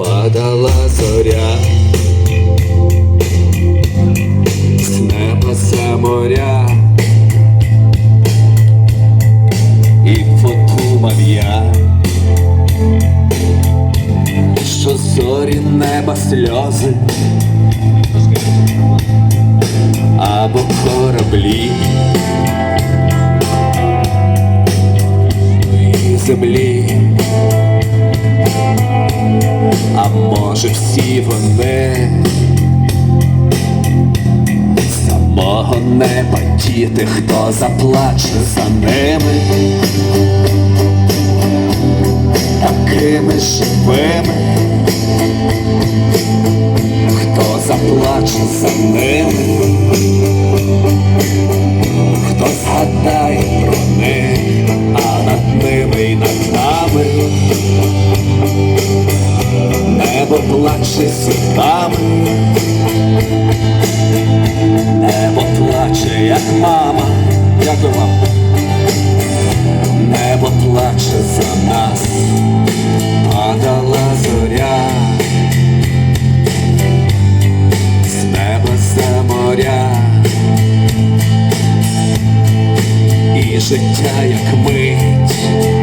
падала зоря, з неба за моря, і подумав я, що зорі неба сльози. Або кораблі. і вони самого неба діти, хто заплаче за ними, такими живими, хто заплаче за ними, плаче світами, небо плаче, як мама, дякую вам. Небо плаче за нас, падала зоря, з неба за моря. І життя як мить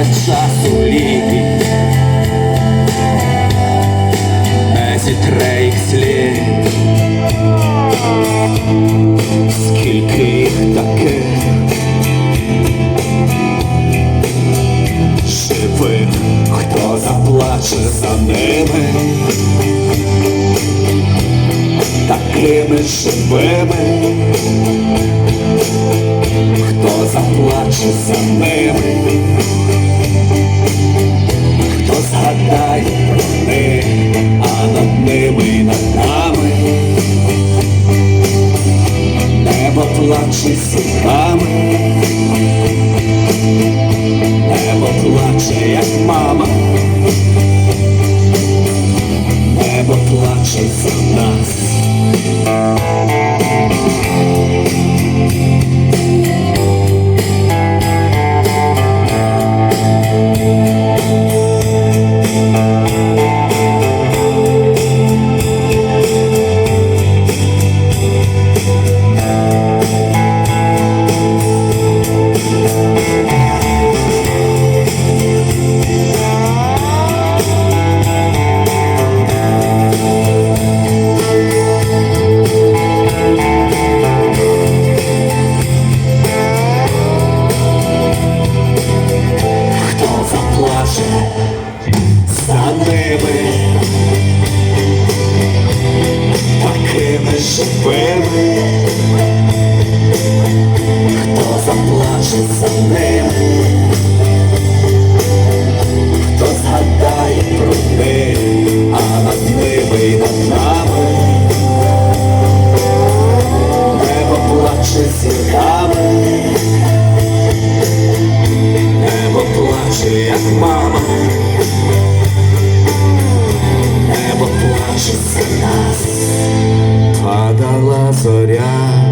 але часу не зітре їх слід, скільки їх таких живих, хто заплаче за ними, такими живими, хто заплаче за ними, згадає про них, а над ними і над нами. Небо плаче сухами, небо плаче, як мама, небо плаче за нас. зірками небо плаче, як мама, небо плаче. За нас, падала зоря.